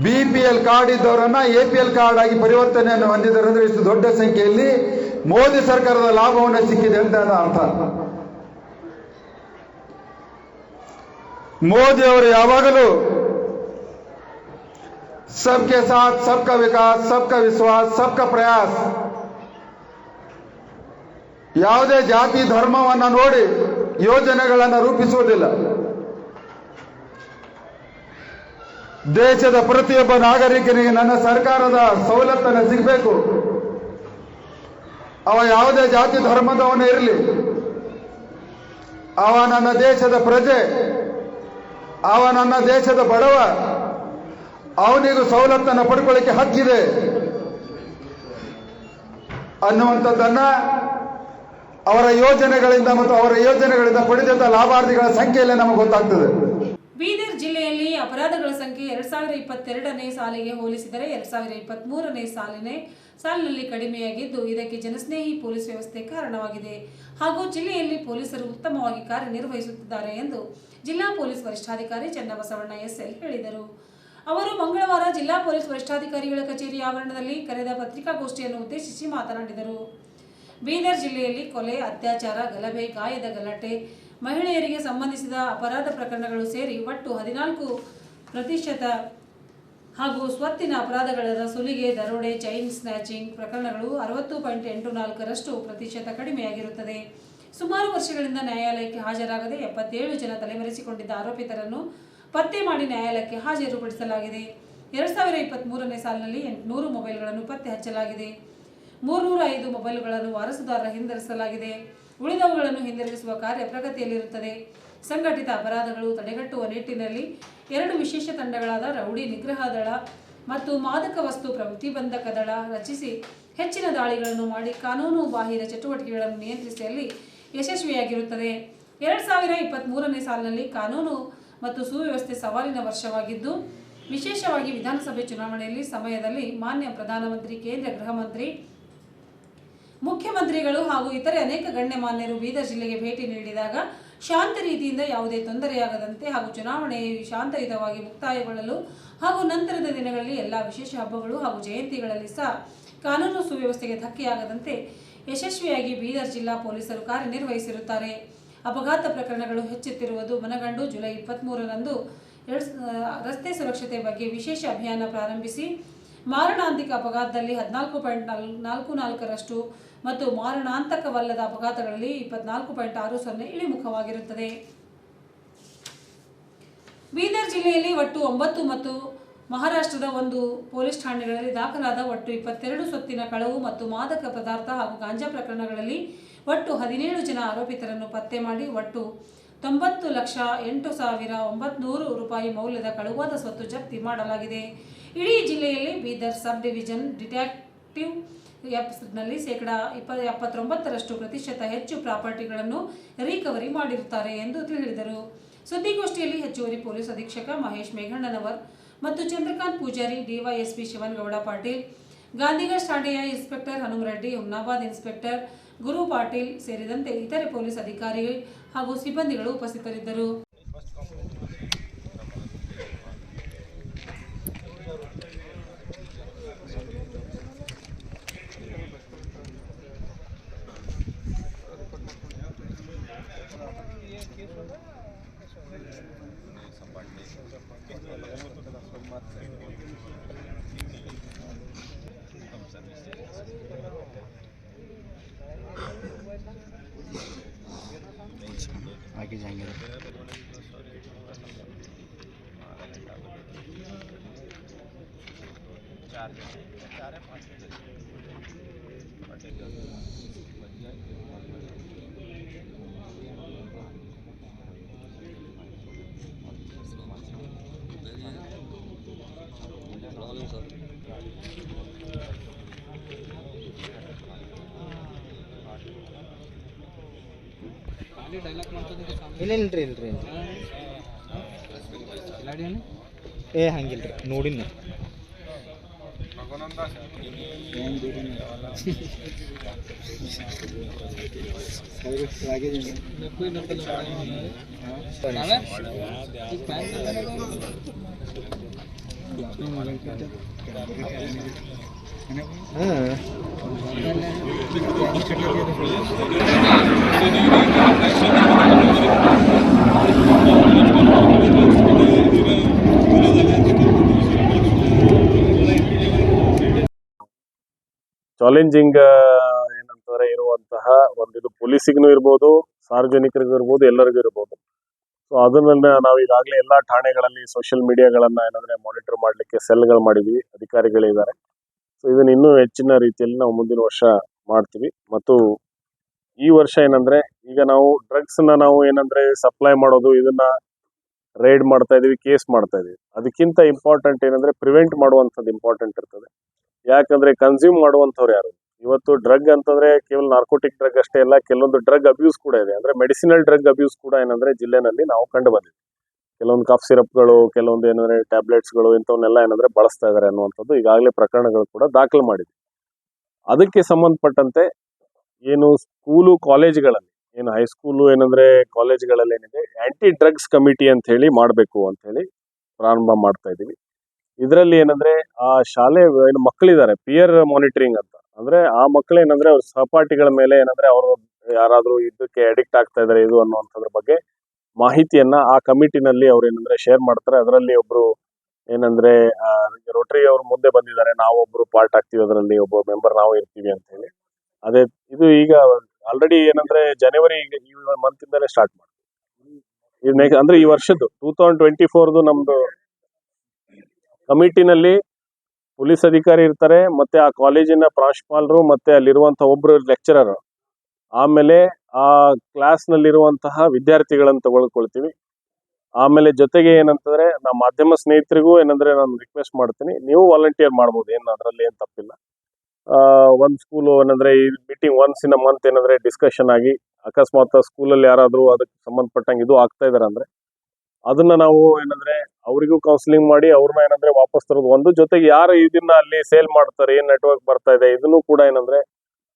[SPEAKER 4] ಬಿಪಿಎಲ್ ಕಾರ್ಡ್ ಇದ್ದವರನ್ನ ಎಪಿಎಲ್ ಕಾರ್ಡ್ ಆಗಿ ಪರಿವರ್ತನೆಯನ್ನು ಹೊಂದಿದ್ದಾರೆ ಅಂದ್ರೆ ಇಷ್ಟು ದೊಡ್ಡ ಸಂಖ್ಯೆಯಲ್ಲಿ ಮೋದಿ ಸರ್ಕಾರದ ಲಾಭವನ್ನು ಸಿಕ್ಕಿದೆ ಅಂತ ಅರ್ಥ. ಮೋದಿ ಅವರು ಯಾವಾಗಲೂ ಸಬ್ಕೆ साथ सबका विकास, सबका विश्वास, सबका प्रयास। ಯಾವುದೇ ಜಾತಿ ಧರ್ಮವನ್ನ ನೋಡಿ ಯೋಜನೆಗಳನ್ನು ರೂಪಿಸುವುದಿಲ್ಲ. ದೇಶದ ಪ್ರತಿಯೊಬ್ಬ ನಾಗರಿಕನಿಗೆ ನನ್ನ ಸರ್ಕಾರದ ಸವಲತ್ತನ್ನು ಸಿಗಬೇಕು. ಅವ ಯಾವುದೇ ಜಾತಿ ಧರ್ಮದವನೇ ಇರಲಿ. ಅವ ನನ್ನ ದೇಶದ ಪ್ರಜೆ. ಅವ ನನ್ನ ದೇಶದ ಬಡವ. ಅವನಿಗೂ ಸವಲತ್ತನ್ನು ಪಡ್ಕೊಳ್ಳಿಕ್ಕೆ ಹಕ್ಕಿದೆ. ಅನ್ನುವಂಥದ್ದನ್ನ ಅವರ ಯೋಜನೆಗಳಿಂದ ಮತ್ತು ಅವರ ಯೋಜನೆಗಳಿಂದ ಪಡೆದಂತ ಲಾಭಾರ್ಥಿಗಳ ಸಂಖ್ಯೆಯಲ್ಲೇ ನಮಗೆ ಗೊತ್ತಾಗ್ತದೆ.
[SPEAKER 1] ಬೀದರ್ ಜಿಲ್ಲೆಯಲ್ಲಿ ಅಪರಾಧಗಳ ಸಂಖ್ಯೆ ಎರಡ್ ಸಾವಿರದ ಇಪ್ಪತ್ತೆರಡನೇ ಸಾಲಿಗೆ ಹೋಲಿಸಿದರೆ ಎರಡ್ ಸಾವಿರದ ಇಪ್ಪತ್ತ್ ಮೂರನೇ ಸಾಲಿನೇ ಸಾಲಿನಲ್ಲಿ ಕಡಿಮೆಯಾಗಿದ್ದು, ಇದಕ್ಕೆ ಜನಸ್ನೇಹಿ ಪೊಲೀಸ್ ವ್ಯವಸ್ಥೆ ಕಾರಣವಾಗಿದೆ. ಹಾಗೂ ಜಿಲ್ಲೆಯಲ್ಲಿ ಪೊಲೀಸರು ಉತ್ತಮವಾಗಿ ಕಾರ್ಯನಿರ್ವಹಿಸುತ್ತಿದ್ದಾರೆ ಎಂದು ಜಿಲ್ಲಾ ಪೊಲೀಸ್ ವರಿಷ್ಠಾಧಿಕಾರಿ ಚನ್ನಬಸವಣ್ಣ ಎಸ್ಎಲ್ ಹೇಳಿದರು. ಅವರು ಮಂಗಳವಾರ ಜಿಲ್ಲಾ ಪೊಲೀಸ್ ವರಿಷ್ಠಾಧಿಕಾರಿಗಳ ಕಚೇರಿ ಆವರಣದಲ್ಲಿ ಕರೆದ ಪತ್ರಿಕಾಗೋಷ್ಠಿಯನ್ನು ಉದ್ದೇಶಿಸಿ ಮಾತನಾಡಿದರು. ಬೀದರ್ ಜಿಲ್ಲೆಯಲ್ಲಿ ಕೊಲೆ, ಅತ್ಯಾಚಾರ, ಗಲಭೆ, ಗಾಯದ ಗಲಾಟೆ, ಮಹಿಳೆಯರಿಗೆ ಸಂಬಂಧಿಸಿದ ಅಪರಾಧ ಪ್ರಕರಣಗಳು ಸೇರಿ ಒಟ್ಟು ಹದಿನಾಲ್ಕು ಪ್ರತಿಶತ ಹಾಗೂ ಸ್ವತ್ತಿನ ಅಪರಾಧಗಳ ಸುಲಿಗೆ, ದರೋಡೆ, ಚೈನ್ ಸ್ನ್ಯಾಚಿಂಗ್ ಪ್ರಕರಣಗಳು ಅರವತ್ತು ಪಾಯಿಂಟ್ ಎಂಟು ನಾಲ್ಕರಷ್ಟು ಪ್ರತಿಶತ ಕಡಿಮೆಯಾಗಿರುತ್ತದೆ. ಸುಮಾರು ವರ್ಷಗಳಿಂದ ನ್ಯಾಯಾಲಯಕ್ಕೆ ಹಾಜರಾಗದೆ ಎಪ್ಪತ್ತೇಳು ಜನ ತಲೆಮರೆಸಿಕೊಂಡಿದ್ದ ಆರೋಪಿತರನ್ನು ಪತ್ತೆ ಮಾಡಿ ನ್ಯಾಯಾಲಯಕ್ಕೆ ಹಾಜರುಪಡಿಸಲಾಗಿದೆ. ಎರಡು ಸಾವಿರ ಇಪ್ಪತ್ತ್ಮೂರನೇ ಸಾಲಿನಲ್ಲಿ ಎಂಟುನೂರು ಮೊಬೈಲ್ಗಳನ್ನು ಪತ್ತೆ ಹಚ್ಚಲಾಗಿದೆ. ಮೂರ್ನೂರ ಐದು ಮೊಬೈಲ್ಗಳನ್ನು ವಾರಸುದಾರರ ಹಿಂದಿರಿಸಲಾಗಿದೆ. ಉಳಿದವುಗಳನ್ನು ಹಿಂದಿರುಗಿಸುವ ಕಾರ್ಯ ಪ್ರಗತಿಯಲ್ಲಿರುತ್ತದೆ. ಸಂಘಟಿತ ಅಪರಾಧಗಳು ತಡೆಗಟ್ಟುವ ನಿಟ್ಟಿನಲ್ಲಿ ಎರಡು ವಿಶೇಷ ತಂಡಗಳಾದ ರೌಡಿ ನಿಗ್ರಹ ದಳ ಮತ್ತು ಮಾದಕ ವಸ್ತು ಪ್ರತಿಬಂಧಕ ದಳ ರಚಿಸಿ ಹೆಚ್ಚಿನ ದಾಳಿಗಳನ್ನು ಮಾಡಿ ಕಾನೂನು ಬಾಹಿರ ಚಟುವಟಿಕೆಗಳನ್ನು ನಿಯಂತ್ರಿಸುವಲ್ಲಿ ಯಶಸ್ವಿಯಾಗಿರುತ್ತದೆ. ಎರಡು ಸಾವಿರ ಇಪ್ಪತ್ತ್ಮೂರನೇ ಸಾಲಿನಲ್ಲಿ ಕಾನೂನು ಮತ್ತು ಸುವ್ಯವಸ್ಥೆ ಸವಾಲಿನ ವರ್ಷವಾಗಿದ್ದು, ವಿಶೇಷವಾಗಿ ವಿಧಾನಸಭೆ ಚುನಾವಣೆಯಲ್ಲಿ ಸಮಯದಲ್ಲಿ ಮಾನ್ಯ ಪ್ರಧಾನಮಂತ್ರಿ, ಕೇಂದ್ರ ಗೃಹ ಮಂತ್ರಿ, ಮುಖ್ಯಮಂತ್ರಿಗಳು ಹಾಗೂ ಇತರೆ ಅನೇಕ ಗಣ್ಯಮಾನ್ಯರು ಬೀದರ್ ಜಿಲ್ಲೆಗೆ ಭೇಟಿ ನೀಡಿದಾಗ ಶಾಂತ ರೀತಿಯಿಂದ ಯಾವುದೇ ತೊಂದರೆಯಾಗದಂತೆ ಹಾಗೂ ಚುನಾವಣೆ ಶಾಂತಯುತವಾಗಿ ಮುಕ್ತಾಯಗೊಳ್ಳಲು ಹಾಗೂ ನಂತರದ ದಿನಗಳಲ್ಲಿ ಎಲ್ಲ ವಿಶೇಷ ಹಬ್ಬಗಳು ಹಾಗೂ ಜಯಂತಿಗಳಲ್ಲಿ ಸಹ ಕಾನೂನು ಸುವ್ಯವಸ್ಥೆಗೆ ಧಕ್ಕೆಯಾಗದಂತೆ ಯಶಸ್ವಿಯಾಗಿ ಬೀದರ್ ಜಿಲ್ಲಾ ಪೊಲೀಸರು ಕಾರ್ಯನಿರ್ವಹಿಸಿರುತ್ತಾರೆ. ಅಪಘಾತ ಪ್ರಕರಣಗಳು ಹೆಚ್ಚುತ್ತಿರುವುದು ಮನಗಂಡು ಜುಲೈ ಇಪ್ಪತ್ತ್ಮೂರರಂದು ರಸ್ತೆ ಸುರಕ್ಷತೆ ಬಗ್ಗೆ ವಿಶೇಷ ಅಭಿಯಾನ ಪ್ರಾರಂಭಿಸಿ ಮಾರಣಾಂತಿಕ ಅಪಘಾತದಲ್ಲಿ ಹದಿನಾಲ್ಕು ಪಾಯಿಂಟ್ ನಾಲ್, ನಾಲ್ಕು ನಾಲ್ಕರಷ್ಟು ಮತ್ತು ಮಾರಣಾಂತಕವಲ್ಲದ ಅಪಘಾತಗಳಲ್ಲಿ ಇಪ್ಪತ್ನಾಲ್ಕು ಪಾಯಿಂಟ್ ಆರು ಸೊನ್ನೆ ಇಳಿಮುಖವಾಗಿರುತ್ತದೆ. ಬೀದರ್ ಜಿಲ್ಲೆಯಲ್ಲಿ ಒಟ್ಟು ಒಂಬತ್ತು ಮತ್ತು ಮಹಾರಾಷ್ಟ್ರದ ಒಂದು ಪೊಲೀಸ್ ಠಾಣೆಗಳಲ್ಲಿ ದಾಖಲಾದ ಒಟ್ಟು ಇಪ್ಪತ್ತೆರಡು ಸೊತ್ತಿನ ಕಳವು ಮತ್ತು ಮಾದಕ ಪದಾರ್ಥ ಹಾಗೂ ಗಾಂಜಾ ಪ್ರಕರಣಗಳಲ್ಲಿ ಒಟ್ಟು ಹದಿನೇಳು ಜನ ಆರೋಪಿತರನ್ನು ಪತ್ತೆ ಮಾಡಿ ಒಟ್ಟು ತೊಂಬತ್ತು ಲಕ್ಷ ಎಂಟು ಸಾವಿರ ಒಂಬತ್ನೂರು ರೂಪಾಯಿ ಮೌಲ್ಯದ ಕಳುವಾದ ಸ್ವತ್ತು ಜಪ್ತಿ ಮಾಡಲಾಗಿದೆ. ಇಡೀ ಜಿಲ್ಲೆಯಲ್ಲಿ ಬೀದರ್ ಸಬ್ ಡಿವಿಷನ್ ಡಿಟೆಕ್ಟಿವ್ನಲ್ಲಿ ಶೇಕಡಾ ಇಪ್ಪ ಎಪ್ಪತ್ತೊಂಬತ್ತರಷ್ಟು ಪ್ರತಿಶತ ಹೆಚ್ಚು ಪ್ರಾಪರ್ಟಿಗಳನ್ನು ರಿಕವರಿ ಮಾಡಿರುತ್ತಾರೆ ಎಂದು ತಿಳಿಸಿದರು. ಸುದ್ದಿಗೋಷ್ಠಿಯಲ್ಲಿ ಹೆಚ್ಚುವರಿ ಪೊಲೀಸ್ ಅಧೀಕ್ಷಕ ಮಹೇಶ್ ಮೇಘಣ್ಣನವರ್ ಮತ್ತು ಚಂದ್ರಕಾಂತ್ ಪೂಜಾರಿ, ಡಿವೈಎಸ್ಪಿ ಶಿವನ್ಗೌಡ ಪಾಟೀಲ್ ಗಾಂಧಿಗಢ್ ಠಾಣೆಯ ಇನ್ಸ್ಪೆಕ್ಟರ್ ಹನುಮರೆಡ್ಡಿ ಹುಮ್ನಾಬಾದ್ ಇನ್ಸ್ಪೆಕ್ಟರ್ ಗುರು ಪಾಟೀಲ್ ಸೇರಿದಂತೆ ಇತರೆ ಪೊಲೀಸ್ ಅಧಿಕಾರಿ ಹಾಗೂ ಸಿಬ್ಬಂದಿಗಳು ಉಪಸ್ಥಿತರಿದ್ದರು.
[SPEAKER 2] ಇಲ್ಲ ಇಲ್ರಿ ಇಲ್ರಿ ಏ ಹಂಗಿಲ್ರಿ ನೋಡಿನ
[SPEAKER 5] ಚಾಲೆಂಜಿಂಗ್ ಏನಂತಂದ್ರೆ ಇರುವಂತಹ ಒಂದು ಇದು ಪೊಲೀಸಿಗೂ ಇರ್ಬೋದು ಸಾರ್ವಜನಿಕರಿಗೂ ಇರ್ಬೋದು ಎಲ್ಲರಿಗೂ ಇರ್ಬೋದು. ಸೊ ಅದನ್ನ ನಾವು ಈಗಾಗಲೇ ಎಲ್ಲಾ ಠಾಣೆಗಳಲ್ಲಿ ಸೋಷಿಯಲ್ ಮೀಡಿಯಾಗಳನ್ನ ಏನಂದ್ರೆ ಮಾನಿಟರ್ ಮಾಡ್ಲಿಕ್ಕೆ ಸೆಲ್ಗಳು ಮಾಡಿದ್ವಿ ಅಧಿಕಾರಿಗಳಿದ್ದಾರೆ ಸೊ ಇದನ್ನ ಇನ್ನೂ ಹೆಚ್ಚಿನ ರೀತಿಯಲ್ಲಿ ನಾವು ಮುಂದಿನ ವರ್ಷ ಮಾಡ್ತೀವಿ. ಮತ್ತು ಈ ವರ್ಷ ಏನಂದ್ರೆ ಈಗ ನಾವು ಡ್ರಗ್ಸ್ನ ನಾವು ಏನಂದ್ರೆ ಸಪ್ಲೈ ಮಾಡೋದು, ಇದನ್ನ ರೈಡ್ ಮಾಡ್ತಾ ಇದೀವಿ ಕೇಸ್ ಮಾಡ್ತಾ ಇದೀವಿ. ಅದಕ್ಕಿಂತ ಇಂಪಾರ್ಟೆಂಟ್ ಏನಂದ್ರೆ ಪ್ರಿವೆಂಟ್ ಮಾಡುವಂಥದ್ದು ಇಂಪಾರ್ಟೆಂಟ್ ಇರ್ತದೆ. ಯಾಕಂದ್ರೆ ಕನ್ಸ್ಯೂಮ್ ಮಾಡುವಂಥವ್ರು ಯಾರು? ಇವತ್ತು ಡ್ರಗ್ ಅಂತಂದ್ರೆ ಕೇವಲ ನಾರ್ಕೋಟಿಕ್ ಡ್ರಗ್ ಅಷ್ಟೇ ಅಲ್ಲ, ಕೆಲವೊಂದು ಡ್ರಗ್ ಅಬ್ಯೂಸ್ ಕೂಡ ಇದೆ. ಅಂದ್ರೆ ಮೆಡಿಸಿನಲ್ ಡ್ರಗ್ ಅಬ್ಯೂಸ್ ಕೂಡ ಏನಂದ್ರೆ ಜಿಲ್ಲೆನಲ್ಲಿ ನಾವು ಕಂಡು ಬಂದಿದ್ವಿ. ಕೆಲವೊಂದು ಕಫ್ ಸಿರಪ್ಗಳು, ಕೆಲವೊಂದು ಏನಂದ್ರೆ ಟ್ಯಾಬ್ಲೆಟ್ಸ್ಗಳು ಇಂಥವನ್ನೆಲ್ಲ ಏನಂದ್ರೆ ಬಳಸ್ತಾ ಇದಾರೆ ಅನ್ನುವಂಥದ್ದು ಈಗಾಗಲೇ ಪ್ರಕರಣಗಳು ಕೂಡ ದಾಖಲು ಮಾಡಿದೆ ಅದಕ್ಕೆ ಸಂಬಂಧಪಟ್ಟಂತೆ ಏನು ಸ್ಕೂಲು ಕಾಲೇಜ್ಗಳಲ್ಲಿ, ಏನು ಹೈಸ್ಕೂಲು ಏನಂದ್ರೆ ಕಾಲೇಜ್ಗಳಲ್ಲಿ ಏನಿದೆ, ಆಂಟಿ ಡ್ರಗ್ಸ್ ಕಮಿಟಿ ಅಂತ ಹೇಳಿ ಮಾಡಬೇಕು ಅಂತ ಹೇಳಿ ಪ್ರಾರಂಭ ಮಾಡ್ತಾ ಇದ್ದೀವಿ. ಇದರಲ್ಲಿ ಏನಂದ್ರೆ ಆ ಶಾಲೆ, ಏನು ಮಕ್ಕಳಿದ್ದಾರೆ, ಪಿಯರ್ ಮಾನಿಟರಿಂಗ್ ಅಂತ. ಅಂದ್ರೆ ಆ ಮಕ್ಕಳು ಏನಂದ್ರೆ ಅವ್ರ ಸಹಪಾಠಿಗಳ ಮೇಲೆ ಏನಂದ್ರೆ ಅವರು ಯಾರಾದ್ರೂ ಇದಕ್ಕೆ ಅಡಿಕ್ಟ್ ಆಗ್ತಾ ಇದಾರೆ, ಇದು ಅನ್ನುವಂಥದ್ರ ಬಗ್ಗೆ ಮಾಹಿತಿಯನ್ನ ಆ ಕಮಿಟಿನಲ್ಲಿ ಅವ್ರು ಏನಂದ್ರೆ ಶೇರ್ ಮಾಡ್ತಾರೆ. ಅದರಲ್ಲಿ ಒಬ್ರು ಏನಂದ್ರೆ ರೋಟರಿ ಅವರು ಮುಂದೆ ಬಂದಿದ್ದಾರೆ. ನಾವೊಬ್ರು ಪಾರ್ಟ್ ಆಗ್ತೀವಿ ಅದರಲ್ಲಿ, ಒಬ್ಬ ಮೆಂಬರ್ ನಾವು ಇರ್ತೀವಿ ಅಂತ ಹೇಳಿ ಅದೇ, ಇದು ಈಗ ಆಲ್ರೆಡಿ ಏನಂದ್ರೆ ಜನವರಿ ಈ ಮಂತ್ ಇಂದಲೇ ಸ್ಟಾರ್ಟ್ ಮಾಡ್ತೀವಿ. ಅಂದ್ರೆ ಈ ವರ್ಷದ್ದು ಟೂ ತೌಸಂಡ್ ಟ್ವೆಂಟಿ ಫೋರ್ದು ನಮ್ದು ಕಮಿಟಿನಲ್ಲಿ ಪೊಲೀಸ್ ಅಧಿಕಾರಿ ಇರ್ತಾರೆ, ಮತ್ತೆ ಆ ಕಾಲೇಜಿನ ಪ್ರಾಂಶುಪಾಲರು, ಮತ್ತೆ ಅಲ್ಲಿರುವಂಥ ಒಬ್ಬರು ಲೆಕ್ಚರರ್ ಆಮೇಲೆ ಆ ಕ್ಲಾಸ್ ವಿದ್ಯಾರ್ಥಿಗಳನ್ನು ತಗೊಳ್ಕೊಳ್ತೀವಿ. ಆಮೇಲೆ ಜೊತೆಗೆ ಏನಂತಂದ್ರೆ ನಮ್ಮ ಮಾಧ್ಯಮ ಸ್ನೇಹಿತರಿಗೂ ಏನಂದ್ರೆ ನಾನು ರಿಕ್ವೆಸ್ಟ್ ಮಾಡ್ತೀನಿ. ನೀವು ವಾಲಂಟಿಯರ್ ಮಾಡ್ಬೋದು, ಏನು ಅದರಲ್ಲಿ ಏನು ತಪ್ಪಿಲ್ಲ. ಒಂದ್ ಸ್ಕೂಲು ಏನಂದ್ರೆ, ಈ meeting once in a month ಏನಂದ್ರೆ ಡಿಸ್ಕಷನ್ ಆಗಿ, ಅಕಸ್ಮಾತ್ ಸ್ಕೂಲಲ್ಲಿ ಯಾರಾದರೂ ಅದಕ್ಕೆ ಸಂಬಂಧಪಟ್ಟಂಗೆ ಇದು ಆಗ್ತಾ ಇದಾರೆ ಅಂದ್ರೆ ಅದನ್ನ ನಾವು ಏನಂದ್ರೆ ಅವರಿಗೂ ಕೌನ್ಸಿಲಿಂಗ್ ಮಾಡಿ ಅವ್ರನ್ನ ಏನಂದ್ರೆ ವಾಪಸ್ ತರೋದು. ಒಂದು ಜೊತೆಗೆ ಯಾರು ಇದನ್ನ ಅಲ್ಲಿ ಸೇಲ್ ಮಾಡ್ತಾರೆ, ಏನ್ ನೆಟ್ವರ್ಕ್ ಬರ್ತಾ ಇದೆ, ಇದನ್ನು ಕೂಡ ಏನಂದ್ರೆ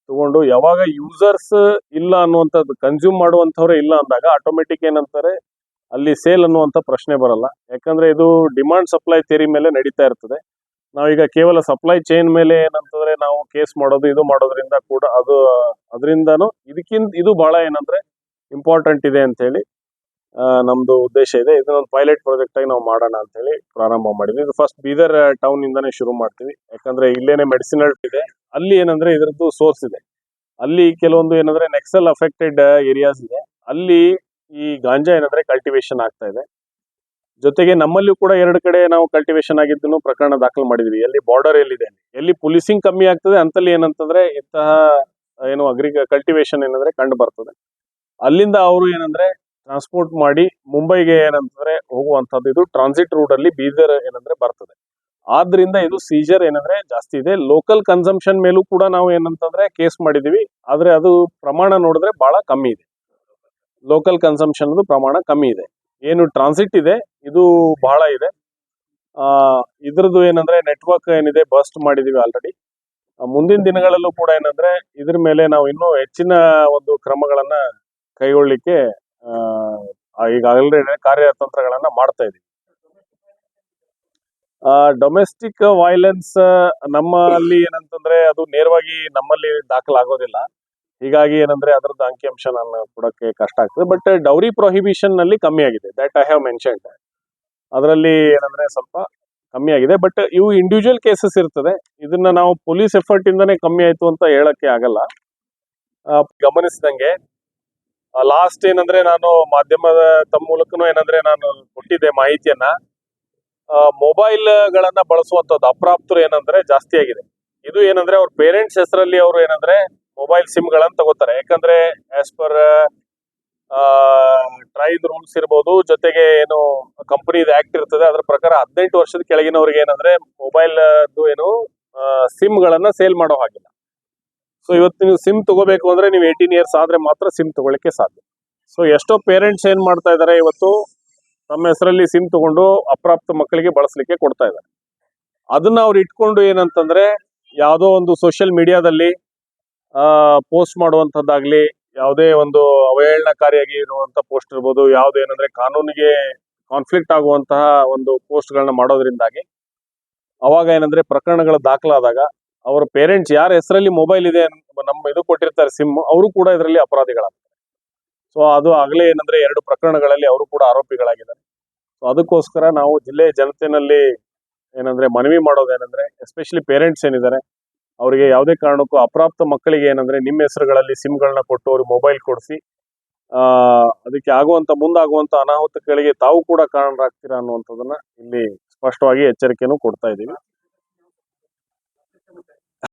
[SPEAKER 5] ತಗೊಂಡು ಯಾವಾಗ ಯೂಸರ್ಸ್ ಇಲ್ಲ ಅನ್ನುವಂಥದ್ದು ಕನ್ಸ್ಯೂಮ್ ಮಾಡುವಂಥವ್ರೆ ಇಲ್ಲ ಅಂದಾಗ ಆಟೋಮೆಟಿಕ್ ಏನಂತಾರೆ, ಅಲ್ಲಿ ಸೇಲ್ ಅನ್ನುವಂಥ ಪ್ರಶ್ನೆ ಬರಲ್ಲ. ಯಾಕಂದ್ರೆ ಇದು ಡಿಮಾಂಡ್ ಸಪ್ಲೈ ಥಿಯರಿ ಮೇಲೆ ನಡೀತಾ ಇರ್ತದೆ. ನಾವೀಗ ಕೇವಲ ಸಪ್ಲೈ ಚೈನ್ ಮೇಲೆ ಏನಂತಂದ್ರೆ ನಾವು ಕೇಸ್ ಮಾಡೋದು, ಇದು ಮಾಡೋದ್ರಿಂದ ಕೂಡ ಅದು, ಅದರಿಂದನೂ ಇದಕ್ಕಿಂತ, ಇದು ಬಹಳ ಏನಂದ್ರೆ ಇಂಪಾರ್ಟೆಂಟ್ ಇದೆ ಅಂತ ಹೇಳಿ ನಮ್ದು ಉದ್ದೇಶ ಇದೆ. ಇದನ್ನೊಂದು ಪೈಲಟ್ ಪ್ರಾಜೆಕ್ಟ್ ಆಗಿ ನಾವು ಮಾಡೋಣ ಅಂತ ಹೇಳಿ ಪ್ರಾರಂಭ ಮಾಡಿದ್ವಿ. ಇದು ಫಸ್ಟ್ ಬೀದರ್ ಟೌನ್ ಇಂದಾನೆ ಶುರು ಮಾಡ್ತೀವಿ. ಯಾಕಂದ್ರೆ ಇಲ್ಲೇನೆ ಮೆಡಿಸಿನಲ್ ಇದೆ. ಅಲ್ಲಿ ಏನಂದ್ರೆ ಇದರದ್ದು ಸೋರ್ಸ್ ಇದೆ. ಅಲ್ಲಿ ಕೆಲವೊಂದು ಏನಂದ್ರೆ ನೆಕ್ಸಲ್ ಅಫೆಕ್ಟೆಡ್ ಏರಿಯಾಸ್ ಇದೆ. ಅಲ್ಲಿ ಈ ಗಾಂಜಾ ಏನಂದ್ರೆ ಕಲ್ಟಿವೇಶನ್ ಆಗ್ತಾ ಇದೆ. ಜೊತೆಗೆ ನಮ್ಮಲ್ಲಿ ಕೂಡ ಎರಡು ಕಡೆ ನಾವು ಕಲ್ಟಿವೇಶನ್ ಆಗಿದ್ದನ್ನು ಪ್ರಕರಣ ದಾಖಲು ಮಾಡಿದ್ವಿ. ಎಲ್ಲಿ ಬಾರ್ಡರ್ ಎಲ್ಲಿದೆ ಎಲ್ಲಿ ಪೊಲೀಸಿಂಗ್ ಕಮ್ಮಿ ಆಗ್ತದೆ, ಅಂತಲ್ಲಿ ಏನಂತಂದ್ರೆ ಇಂತಹ ಏನು ಅಗ್ರಿ ಕಲ್ಟಿವೇಶನ್ ಏನಂದ್ರೆ ಕಂಡು ಬರ್ತದೆ. ಅಲ್ಲಿಂದ ಅವರು ಏನಂದ್ರೆ ಟ್ರಾನ್ಸ್ಪೋರ್ಟ್ ಮಾಡಿ ಮುಂಬೈಗೆ ಏನಂತಂದ್ರೆ ಹೋಗುವಂತದ್ದು ಇದು ಟ್ರಾನ್ಸಿಟ್ ರೂಟ್ ಅಲ್ಲಿ ಬೀದರ್ ಏನಂದ್ರೆ ಬರ್ತದೆ. ಆದ್ರಿಂದ ಇದು ಸೀಜರ್ ಏನಂದ್ರೆ ಜಾಸ್ತಿ ಇದೆ. ಲೋಕಲ್ ಕನ್ಸಂಪ್ಷನ್ ಮೇಲೂ ಕೂಡ ನಾವು ಏನಂತಂದ್ರೆ ಕೇಸ್ ಮಾಡಿದೀವಿ. ಆದ್ರೆ ಅದು ಪ್ರಮಾಣ ನೋಡಿದ್ರೆ ಬಹಳ ಕಮ್ಮಿ ಇದೆ. ಲೋಕಲ್ ಕನ್ಸಂಪ್ಷನ್ ಪ್ರಮಾಣ ಕಮ್ಮಿ ಇದೆ. ಏನು ಟ್ರಾನ್ಸಿಟ್ ಇದೆ, ಇದು ಬಹಳ ಇದೆ. ಆ, ಇದ್ರದ್ದು ಏನಂದ್ರೆ ನೆಟ್ವರ್ಕ್ ಏನಿದೆ ಬಸ್ಟ್ ಮಾಡಿದೀವಿ ಆಲ್ರೆಡಿ ಮುಂದಿನ ದಿನಗಳಲ್ಲೂ ಕೂಡ ಏನಂದ್ರೆ ಇದ್ರ ಮೇಲೆ ನಾವು ಇನ್ನೂ ಹೆಚ್ಚಿನ ಒಂದು ಕ್ರಮಗಳನ್ನ ಕೈಗೊಳ್ಳಿಕ್ಕೆ ಈಗಾಗಲೇ ಕಾರ್ಯತಂತ್ರಗಳನ್ನ ಮಾಡ್ತಾ ಇದೀವಿ. ಡೊಮೆಸ್ಟಿಕ್ ವೈಲೆನ್ಸ್ ನಮ್ಮಲ್ಲಿ ಏನಂತಂದ್ರೆ ಅದು ನೇರವಾಗಿ ನಮ್ಮಲ್ಲಿ ದಾಖಲಾಗೋದಿಲ್ಲ. ಹೀಗಾಗಿ ಏನಂದ್ರೆ ಅದರದ್ದು ಅಂಕಿಅಂಶ ನಾನು ಕೊಡಕ್ಕೆ ಕಷ್ಟ ಆಗ್ತದೆ. ಬಟ್ ಡೌರಿ ಪ್ರೊಹಿಬಿಷನ್ನಲ್ಲಿ ಕಮ್ಮಿ ಆಗಿದೆ ದಟ್ ಐ ಹ್ಯಾವ್ ಮೆನ್ಷನ್ ಅದರಲ್ಲಿ ಏನಂದ್ರೆ ಸ್ವಲ್ಪ ಕಮ್ಮಿ ಆಗಿದೆ. ಬಟ್ ಇವು ಇಂಡಿವಿಜುವಲ್ ಕೇಸಸ್ ಇರ್ತದೆ. ಇದನ್ನ ನಾವು ಪೊಲೀಸ್ ಎಫರ್ಟ್ ಇಂದಾನೆ ಕಮ್ಮಿ ಆಯ್ತು ಅಂತ ಹೇಳಕ್ಕೆ ಆಗಲ್ಲ. ಆ, ಗಮನಿಸಿದಂಗೆ ಲಾಸ್ಟ್ ಏನಂದ್ರೆ ನಾನು ಮಾಧ್ಯಮದ ತಮ್ಮ ಮೂಲಕನೂ ಏನಂದ್ರೆ ನಾನು ಕೊಟ್ಟಿದ್ದೆ ಮಾಹಿತಿಯನ್ನ. ಮೊಬೈಲ್ ಗಳನ್ನ ಬಳಸುವಂತದ್ದು ಅಪ್ರಾಪ್ತರು ಏನಂದ್ರೆ ಜಾಸ್ತಿ ಆಗಿದೆ. ಇದು ಏನಂದ್ರೆ ಅವ್ರ ಪೇರೆಂಟ್ಸ್ ಹೆಸರಲ್ಲಿ ಅವರು ಏನಂದ್ರೆ ಮೊಬೈಲ್ ಸಿಮ್ ಗಳನ್ನ ತಗೋತಾರೆ. ಯಾಕಂದ್ರೆ ಆಸ್ ಪರ್ ಟ್ರೈದ್ ರೂಲ್ಸ್ ಇರ್ಬೋದು, ಜೊತೆಗೆ ಏನು ಕಂಪನಿ ಆಕ್ಟ್ ಇರ್ತದೆ, ಅದ್ರ ಪ್ರಕಾರ ಹದಿನೆಂಟು ವರ್ಷದ ಕೆಳಗಿನವ್ರಿಗೆ ಏನಂದ್ರೆ ಮೊಬೈಲ್ ಏನು ಸಿಮ್ ಗಳನ್ನ ಸೇಲ್ ಮಾಡೋ ಹಾಗಿಲ್ಲ. ಸೊ ಇವತ್ತು ನೀವು ಸಿಮ್ ತಗೋಬೇಕು ಅಂದ್ರೆ ನೀವು ಏಯ್ಟೀನ್ ಇಯರ್ಸ್ ಆದ್ರೆ ಮಾತ್ರ ಸಿಮ್ ತಗೊಳ್ಳಿಕ್ಕೆ ಸಾಧ್ಯ. ಸೊ ಎಷ್ಟೋ ಪೇರೆಂಟ್ಸ್ ಏನ್ ಮಾಡ್ತಾ ಇದಾರೆ ಇವತ್ತು? ತಮ್ಮ ಹೆಸರಲ್ಲಿ ಸಿಮ್ ತಗೊಂಡು ಅಪ್ರಾಪ್ತ ಮಕ್ಕಳಿಗೆ ಬಳಸಲಿಕ್ಕೆ ಕೊಡ್ತಾ ಇದ್ದಾರೆ ಅದನ್ನ ಅವ್ರು ಇಟ್ಕೊಂಡು ಏನಂತಂದ್ರೆ ಯಾವುದೋ ಒಂದು ಸೋಷಿಯಲ್ ಮೀಡಿಯಾದಲ್ಲಿ ಪೋಸ್ಟ್ ಮಾಡುವಂತದ್ದಾಗ್ಲಿ ಯಾವುದೇ ಒಂದು ಅವಹೇಳನಕಾರಿಯಾಗಿ ಇರುವಂತ ಪೋಸ್ಟ್ ಇರ್ಬೋದು ಯಾವುದೇನಂದ್ರೆ ಕಾನೂನಿಗೆ ಕಾನ್ಫ್ಲಿಕ್ಟ್ ಆಗುವಂತಹ ಒಂದು ಪೋಸ್ಟ್ ಗಳನ್ನ ಮಾಡೋದ್ರಿಂದಾಗಿ, ಅವಾಗ ಏನಂದ್ರೆ ಪ್ರಕರಣಗಳು ದಾಖಲಾದಾಗ ಅವರ ಪೇರೆಂಟ್ಸ್ ಯಾರ ಹೆಸರಲ್ಲಿ ಮೊಬೈಲ್ ಇದೆ ನಮ್ಮ ಇದು ಕೊಟ್ಟಿರ್ತಾರೆ ಸಿಮ್ ಅವರು ಕೂಡ ಇದರಲ್ಲಿ ಅಪರಾಧಿಗಳಾಗ್ತಾರೆ. ಸೊ ಅದು ಆಗಲೇ ಏನಂದ್ರೆ ಎರಡು ಪ್ರಕರಣಗಳಲ್ಲಿ ಅವರು ಕೂಡ ಆರೋಪಿಗಳಾಗಿದ್ದಾರೆ. ಸೊ ಅದಕ್ಕೋಸ್ಕರ ನಾವು ಜಿಲ್ಲೆಯ ಜನತೆಯಲ್ಲಿ ಏನಂದ್ರೆ ಮನವಿ ಮಾಡೋದೇನಂದ್ರೆ ಎಸ್ಪೆಷಲಿ ಪೇರೆಂಟ್ಸ್ ಏನಿದ್ದಾರೆ, ಅವರಿಗೆ ಯಾವುದೇ ಕಾರಣಕ್ಕೂ ಅಪ್ರಾಪ್ತ ಮಕ್ಕಳಿಗೆ ಏನಂದ್ರೆ ನಿಮ್ಮ ಹೆಸರುಗಳಲ್ಲಿ ಸಿಮ್ಗಳನ್ನ ಕೊಟ್ಟು ಅವ್ರಿಗೆ ಮೊಬೈಲ್ ಕೊಡಿಸಿ, ಆ, ಅದಕ್ಕೆ ಆಗುವಂತ ಮುಂದಾಗುವಂತ ಅನಾಹುತಗಳಿಗೆ ತಾವು ಕೂಡ ಕಾರಣರಾಗ್ತೀರಾ ಅನ್ನುವಂಥದ್ದನ್ನ ಇಲ್ಲಿ ಸ್ಪಷ್ಟವಾಗಿ ಎಚ್ಚರಿಕೆಯನ್ನು ಕೊಡ್ತಾ ಇದ್ದೀವಿ.